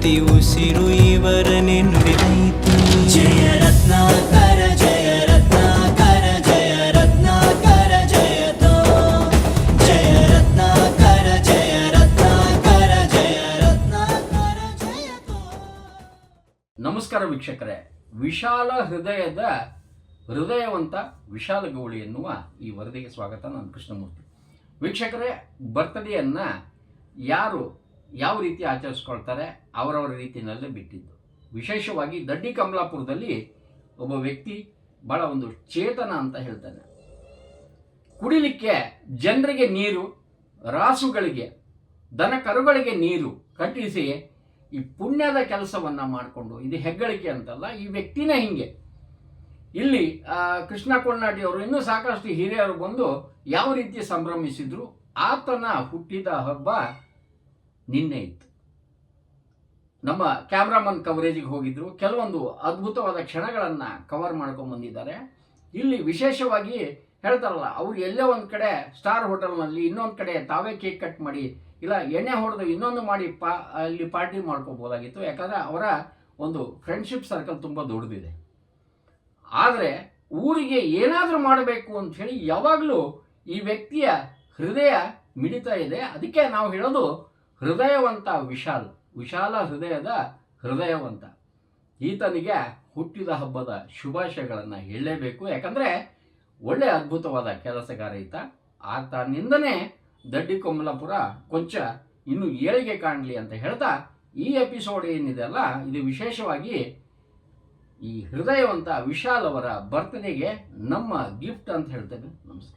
ಪ್ರತಿ ಉಸಿರು ಇವರನೆ ನುಡಿದೈತಿ ಜಯ ರತ್ನಾಕರ ಜಯ ರತ್ನಾಕರ ಜಯ ರತ್ನಾಕರ ಜಯತೋ ಜಯ ರತ್ನಾಕರ ಜಯ ರತ್ನಾಕರ ಜಯ ರತ್ನಾಕರ ಜಯತೋ ನಮಸ್ಕಾರ ವೀಕ್ಷಕರೇ. ವಿಶಾಲ ಹೃದಯದ ಹೃದಯವಂತ ವಿಶಾಲ ಗೌಳಿ ಎನ್ನುವ ಈ ವರದಿಗೆ ಸ್ವಾಗತ. ನಾನು ಕೃಷ್ಣಮೂರ್ತಿ. ವೀಕ್ಷಕರೇ ಬರ್ತ್ಡೇಯನ್ನು ಯಾರು ಯಾವ ರೀತಿ ಆಚರಿಸ್ಕೊಳ್ತಾರೆ ಅವರವರ ರೀತಿಯಲ್ಲೇ ಬಿಟ್ಟಿದ್ದು. ವಿಶೇಷವಾಗಿ ದಡ್ಡಿ ಕಮಲಾಪುರದಲ್ಲಿ ಒಬ್ಬ ವ್ಯಕ್ತಿ ಭಾಳ ಒಂದು ಚೇತನ ಅಂತ ಹೇಳ್ತಾನೆ. ಕುಡಿಲಿಕ್ಕೆ ಜನರಿಗೆ ನೀರು, ರಾಸುಗಳಿಗೆ, ದನ ಕರುಗಳಿಗೆ ನೀರು ಕಟ್ಟಿಸಿ ಈ ಪುಣ್ಯದ ಕೆಲಸವನ್ನು ಮಾಡಿಕೊಂಡು, ಇದು ಹೆಗ್ಗಳಿಕೆ ಅಂತಲ್ಲ, ಈ ವ್ಯಕ್ತಿನೇ ಹಿಂಗೆ. ಇಲ್ಲಿ ಕೃಷ್ಣ ಕೊಣ್ಣಾಡಿ ಅವರು ಇನ್ನೂ ಸಾಕಷ್ಟು ಹಿರಿಯರು ಬಂದು ಯಾವ ರೀತಿ ಸಂಭ್ರಮಿಸಿದ್ರು, ಆತನ ಹುಟ್ಟಿದ ಹಬ್ಬ ನಿನ್ನೆ ಇತ್ತು. ನಮ್ಮ ಕ್ಯಾಮ್ರಾಮನ್ ಕವರೇಜಿಗೆ ಹೋಗಿದ್ರು. ಕೆಲವೊಂದು ಅದ್ಭುತವಾದ ಕ್ಷಣಗಳನ್ನು ಕವರ್ ಮಾಡ್ಕೊಂಡು ಬಂದಿದ್ದಾರೆ. ಇಲ್ಲಿ ವಿಶೇಷವಾಗಿ ಹೇಳ್ತಾರಲ್ಲ, ಅವ್ರು ಎಲ್ಲೇ ಒಂದು ಕಡೆ ಸ್ಟಾರ್ ಹೋಟೆಲ್ನಲ್ಲಿ ಇನ್ನೊಂದು ಕಡೆ ತಾವೇ ಕೇಕ್ ಕಟ್ ಮಾಡಿ, ಇಲ್ಲ ಎಣ್ಣೆ ಹೊಡೆದು ಇನ್ನೊಂದು ಮಾಡಿ ಪಾ, ಅಲ್ಲಿ ಪಾರ್ಟಿ ಮಾಡ್ಕೋಬೋದಾಗಿತ್ತು ಯಾಕಂದರೆ ಅವರ ಒಂದು ಫ್ರೆಂಡ್ಶಿಪ್ ಸರ್ಕಲ್ ತುಂಬ ದೊಡ್ಡದಿದೆ. ಆದರೆ ಊರಿಗೆ ಏನಾದರೂ ಮಾಡಬೇಕು ಅಂತ ಹೇಳಿ ಯಾವಾಗಲೂ ಈ ವ್ಯಕ್ತಿಯ ಹೃದಯ ಮಿಡಿತಾ ಇದೆ. ಅದಕ್ಕೆ ನಾವು ಹೇಳೋದು ಹೃದಯವಂತ ವಿಶಾಲ್ ವಿಶಾಲ ಹೃದಯದ ಹೃದಯವಂತ. ಈತನಿಗೆ ಹುಟ್ಟಿದ ಹಬ್ಬದ ಶುಭಾಶಯಗಳನ್ನು ಹೇಳಲೇಬೇಕು. ಯಾಕಂದರೆ ಒಳ್ಳೆ ಅದ್ಭುತವಾದ ಕೆಲಸಗಾರ ಈತ. ಆತನಿಂದನೇ ದಡ್ಡಿ ಕೊಮ್ಮಲಾಪುರ ಕೊಂಚ ಇನ್ನು ಏಳಿಗೆ ಕಾಣಲಿ ಅಂತ ಹೇಳ್ತಾ ಈ ಎಪಿಸೋಡ್ ಏನಿದೆ ಅಲ್ಲ ಇದು ವಿಶೇಷವಾಗಿ ಈ ಹೃದಯವಂತ ವಿಶಾಲ್ ಅವರ ಬರ್ತ್ಡೇಗೆ ನಮ್ಮ ಗಿಫ್ಟ್ ಅಂತ ಹೇಳ್ತೇವೆ ನಮಸ್ಕಾರ.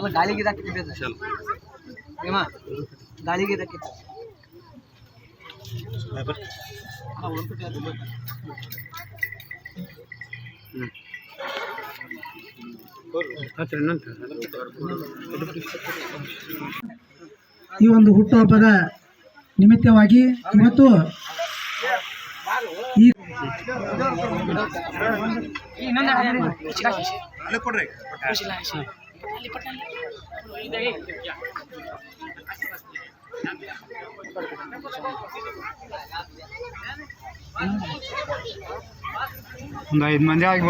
ಅಲ್ಲ ಗಾಳಿಗೆ ಇದಾಕಿತ್ತು ಚಲ್ ಏಮ ಗಾಳಿಗೆ ಇದಾಕಿತ್ತು ಈ ಒಂದು ಹುಟ್ಟುಹಬ್ಬದ ನಿಮಿತ್ತವಾಗಿ ಇವತ್ತು ಈ ಒಂದು ಐದು ಮಂದಿ ಆಗಿ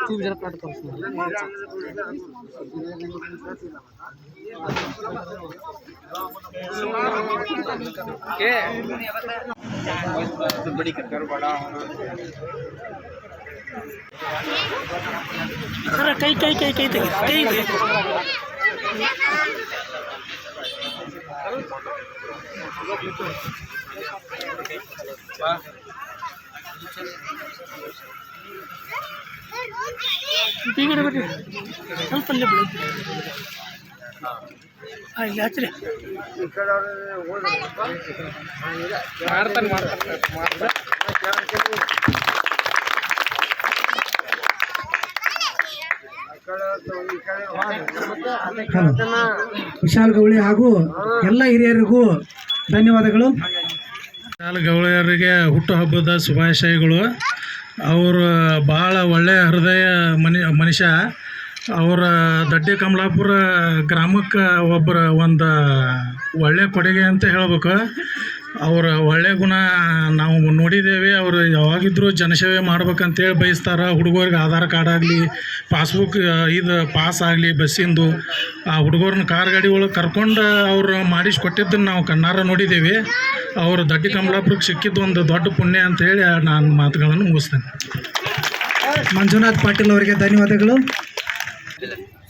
खूप जरा पाठ करतो खरं काही काही काही काही ते- काही काही ಈ ಕಡೆ ಬರ್ರಿ ಸ್ವಲ್ಪ ಅಲ್ಲೇ ಬಿಡು ಹಾಂ ಇಲ್ಲಿ ಹಚ್ಚಿರಿ ಮಾಡ್ತಾನೆ ಮಾಡ್ತಾನೆ ವಿಶಾಲ್ ಗೌಳಿ ಹಾಗೂ ಎಲ್ಲ ಹಿರಿಯರಿಗೂ ಧನ್ಯವಾದಗಳು. ವಿಶಾಲ್ ಗೌಳಿಯರಿಗೆ ಹುಟ್ಟುಹಬ್ಬದ ಶುಭಾಶಯಗಳು. ಅವರು ಭಾಳ ಒಳ್ಳೆಯ ಹೃದಯ ಮನಿ, ಮನುಷ್ಯ. ಅವರ ದಡ್ಡಿ ಕಮಲಾಪುರ ಗ್ರಾಮಕ್ಕೆ ಒಬ್ಬರ ಒಂದು ಒಳ್ಳೆಯ ಕೊಡುಗೆ ಅಂತ ಹೇಳ್ಬೇಕು. ಅವರ ಒಳ್ಳೆ ಗುಣ ನಾವು ನೋಡಿದ್ದೇವೆ. ಅವರು ಯಾವಾಗಿದ್ದರೂ ಜನಸೇವೆ ಮಾಡ್ಬೇಕಂತೇಳಿ ಬಯಸ್ತಾರೆ. ಹುಡುಗರಿಗೆ ಆಧಾರ್ ಕಾರ್ಡ್ ಆಗಲಿ, ಪಾಸ್ಬುಕ್ ಇದು ಪಾಸ್ ಆಗಲಿ, ಬಸ್ಸಿಂದು, ಆ ಹುಡುಗರನ್ನ ಕಾರ್ ಗಾಡಿ ಒಳಗೆ ಕರ್ಕೊಂಡು ಅವ್ರು ಮಾಡಿಸ್ಕೊಟ್ಟಿದ್ದನ್ನು ನಾವು ಕಣ್ಣಾರ ನೋಡಿದ್ದೇವೆ. ಅವರು ದಡ್ಡಿ ಕಮಲಾಪುರಕ್ಕೆ ಸಿಕ್ಕಿದ್ದು ಒಂದು ದೊಡ್ಡ ಪುಣ್ಯ ಅಂತೇಳಿ ನಾನು ಮಾತುಗಳನ್ನು ಮುಗಿಸ್ತೇನೆ. ಮಂಜುನಾಥ್ ಪಾಟೀಲ್ ಅವರಿಗೆ ಧನ್ಯವಾದಗಳು.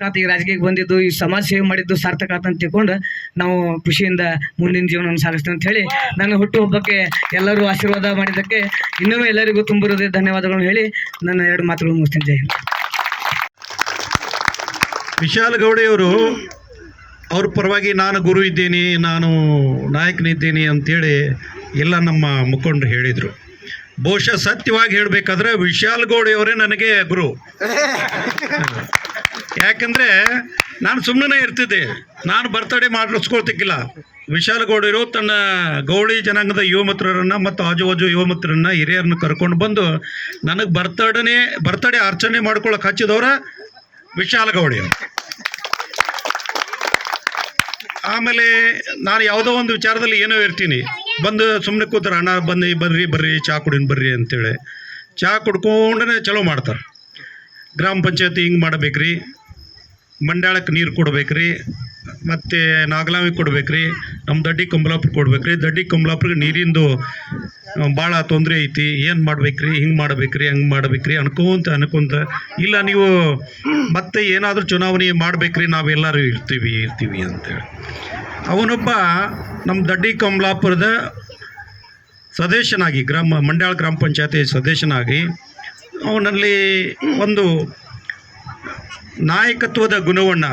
ಸಾರ್ಥಕ ಆತ ಈ ರಾಜಕೀಯಕ್ಕೆ ಬಂದಿದ್ದು ಈ ಸಮಾಜ ಸೇವೆ ಮಾಡಿದ್ದು ಸಾರ್ಥಕ ಆತ ಅಂತ ತಿಳ್ಕೊಂಡು ನಾವು ಖುಷಿಯಿಂದ ಮುಂದಿನ ಜೀವನವನ್ನು ಸಾಗಿಸ್ತೇವೆ ಅಂತ ಹೇಳಿ ನನ್ನ ಹುಟ್ಟುಹಬ್ಬಕ್ಕೆ ಎಲ್ಲರೂ ಆಶೀರ್ವಾದ ಮಾಡಿದ್ದಕ್ಕೆ ಇನ್ನೊಮ್ಮೆ ಎಲ್ಲರಿಗೂ ತುಂಬಿರೋದೇ ಧನ್ಯವಾದಗಳನ್ನು ಹೇಳಿ ನನ್ನ ಎರಡು ಮಾತುಗಳು ಮುಗಿಸ್ತೇನೆ. ಜೈ ಹಿಂದ್. ವಿಶಾಲ್ ಗೌಡೆಯವರು ಅವ್ರ ಪರವಾಗಿ ನಾನು ಗುರು ಇದ್ದೀನಿ ನಾನು ನಾಯಕನಿದ್ದೀನಿ ಅಂತೇಳಿ ಎಲ್ಲ ನಮ್ಮ ಮುಖಂಡರು ಹೇಳಿದರು. ಬಹುಶಃ ಸತ್ಯವಾಗಿ ಹೇಳಬೇಕಾದ್ರೆ ವಿಶಾಲ್ ಗೌಡೆಯವರೇ ನನಗೆ ಗುರು. ಯಾಕಂದರೆ ನಾನು ಸುಮ್ಮನೆ ಇರ್ತಿದ್ದೆ. ನಾನು ಬರ್ತಡೇ ಮಾಡಿಸ್ಕೊಳ್ತಿಕ್ಕಿಲ್ಲ ವಿಶಾಲ ಗೌಡರು ತನ್ನ ಗೌಳಿ ಜನಾಂಗದ ಯುವ ಮಿತ್ರರನ್ನು ಮತ್ತು ಆಜುಬಾಜು ಯುವ ಮಿತ್ರರನ್ನ ಹಿರಿಯರನ್ನು ಕರ್ಕೊಂಡು ಬಂದು ನನಗೆ ಬರ್ತಡೇ ಬರ್ತಡೇ ಅರ್ಚನೆ ಮಾಡ್ಕೊಳ್ಳೋಕೆ ಹಚ್ಚಿದವರ ವಿಶಾಲ ಗೌಡಿ. ಆಮೇಲೆ ನಾನು ಯಾವುದೋ ಒಂದು ವಿಚಾರದಲ್ಲಿ ಏನೋ ಇರ್ತೀನಿ. ಬಂದು ಸುಮ್ಮನೆ ಕೂತಾರೆ, ಅಣ್ಣ, ಬನ್ನಿ ಬರ್ರಿ ಬರ್ರಿ ಚಹಾ ಕುಡಿನ್ ಬರ್ರಿ ಅಂತೇಳಿ. ಚಹಾ ಕುಡ್ಕೊಂಡೇ ಚಲೋ ಮಾಡ್ತಾರೆ. ಗ್ರಾಮ ಪಂಚಾಯತಿ ಹಿಂಗೆ ಮಾಡ್ಬೇಕ್ರಿ? ಮಂಡ್ಯಾಳಕ್ಕೆ ನೀರು ಕೊಡ್ಬೇಕ್ರಿ, ಮತ್ತು ನಾಗಲಾವಿ ಕೊಡ್ಬೇಕ್ರಿ ನಮ್ಮ ದಡ್ಡಿ ಕಂಬಲಾಪುರ ಕೊಡ್ಬೇಕ್ರಿ. ದಡ್ಡಿ ಕಂಬಲಾಪುರಿಗೆ ನೀರಿಂದು ಭಾಳ ತೊಂದರೆ ಐತಿ. ಏನು ಮಾಡ್ಬೇಕ್ರಿ? ಹಿಂಗೆ ಮಾಡ್ಬೇಕ್ರಿ? ಹಂಗೆ ಮಾಡ್ಬೇಕ್ರಿ? ಅನ್ಕೊಂತ ಅನ್ಕೊಂತ, ಇಲ್ಲ ನೀವು ಮತ್ತೆ ಏನಾದರೂ ಚುನಾವಣೆ ಮಾಡ್ಬೇಕ್ರಿ, ನಾವೆಲ್ಲರೂ ಇರ್ತೀವಿ ಇರ್ತೀವಿ ಅಂತೇಳಿ. ಅವನೊಬ್ಬ ನಮ್ಮ ದಡ್ಡಿ ಕಮಲಾಪುರದ ಸದಸ್ಯನಾಗಿ, ಗ್ರಾಮ, ಮಂಡ್ಯಾಳ ಗ್ರಾಮ ಪಂಚಾಯತಿ ಸದಸ್ಯನಾಗಿ ಅವನಲ್ಲಿ ಒಂದು ನಾಯಕತ್ವದ ಗುಣವನ್ನು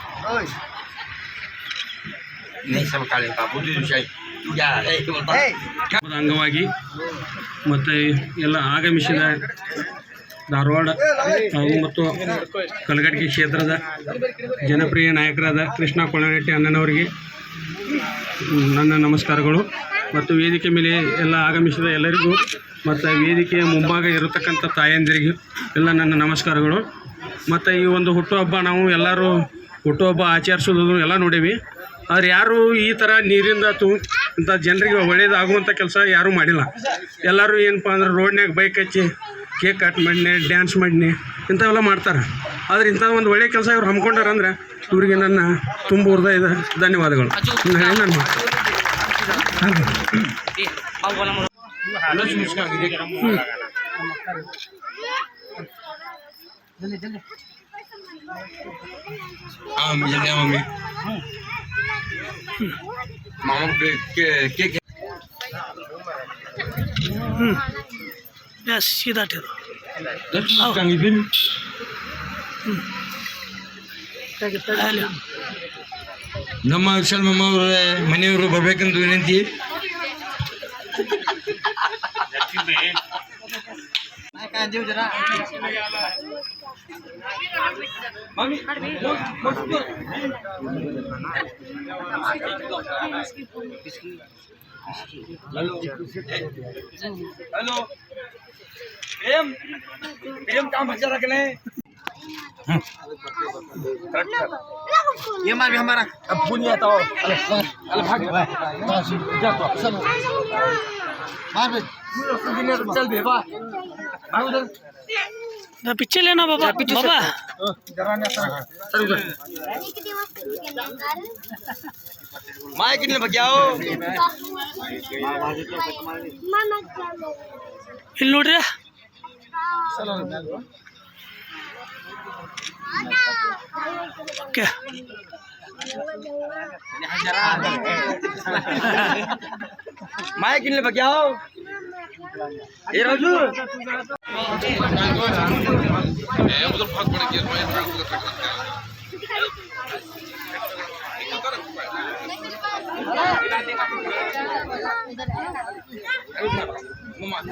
ಅಂಗವಾಗಿ ಮತ್ತು ಎಲ್ಲ ಆಗಮಿಸಿದ ಧಾರವಾಡ ಹಾಗೂ ಮತ್ತು ಕಲಗಡ್ಗಿ ಕ್ಷೇತ್ರದ ಜನಪ್ರಿಯ ನಾಯಕರಾದ ಕೃಷ್ಣ ಕೊಳ್ಳರೆಡ್ಡಿ ಅಣ್ಣನವರಿಗೆ ನನ್ನ ನಮಸ್ಕಾರಗಳು. ಮತ್ತು ವೇದಿಕೆ ಮೇಲೆ ಎಲ್ಲ ಆಗಮಿಸಿದ ಎಲ್ಲರಿಗೂ ಮತ್ತು ವೇದಿಕೆಯ ಮುಂಭಾಗ ಇರತಕ್ಕಂಥ ತಾಯಂದಿರಿಗೂ ಎಲ್ಲ ನನ್ನ ನಮಸ್ಕಾರಗಳು. ಮತ್ತು ಈ ಒಂದು ಹುಟ್ಟುಹಬ್ಬ ನಾವು ಎಲ್ಲರೂ ಹುಟ್ಟುಹಬ್ಬ ಆಚರಿಸೋದು ಎಲ್ಲ ನೋಡೀವಿ. ಆದ್ರೆ ಯಾರು ಈ ಥರ ನೀರಿಂದ ತು, ಇಂಥ ಜನರಿಗೆ ಒಳ್ಳೇದಾಗುವಂಥ ಕೆಲಸ ಯಾರೂ ಮಾಡಿಲ್ಲ. ಎಲ್ಲರೂ ಏನಪ್ಪ ಅಂದ್ರೆ ರೋಡ್ನ್ಯಾಗ ಬೈಕ್ ಹಚ್ಚಿ, ಕೇಕ್ ಕಟ್ ಮಾಡಿನಿ, ಡ್ಯಾನ್ಸ್ ಮಾಡಿನಿ, ಇಂಥವೆಲ್ಲ ಮಾಡ್ತಾರೆ. ಆದ್ರೆ ಇಂಥ ಒಂದು ಒಳ್ಳೆಯ ಕೆಲಸ ಇವ್ರು ಹಮ್ಮಿಕೊಂಡಾರ ಅಂದ್ರೆ ಇವರಿಗೆ ನನ್ನ ತುಂಬ ಹೃದಯದ ಧನ್ಯವಾದಗಳು. ಇನ್ನು ಹೇಳಿ हाँ मिल गया मम्मी मामा के के के ಎಸ್ ಸೀದಾ ठेव लक्ष्मी मुस्कानी फिर आले. ನಮ್ಮ ವಿಶಾಲ್ ಮಾಮ ಅವರ ಮನೆಯವರು ಬರ್ಬೇಕಂತ ವಿನಂತಿ हॅलो प्रेम प्रेम काम अच्छा रख ले ये मार भी हमारा। अब फ़ोन आता हो अरे भाग। जा तो। मार बे चल बे बा भाग उधर। पिक्चर लेना बाबा बाबा चल उधर माय कितने बग्याओ ಇಲ್ಲಿ ನೋಡ್ರಿ ಓಕೆ એ રાજુ એ ઉધર ભાગ પડ ગયા ભાઈ ભાગ ઉધર ટકરા Ayo, Mas.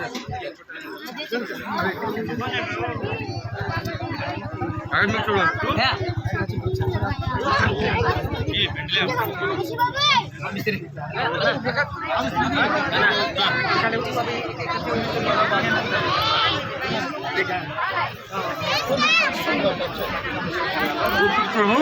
Ayo, Mas. প্রভু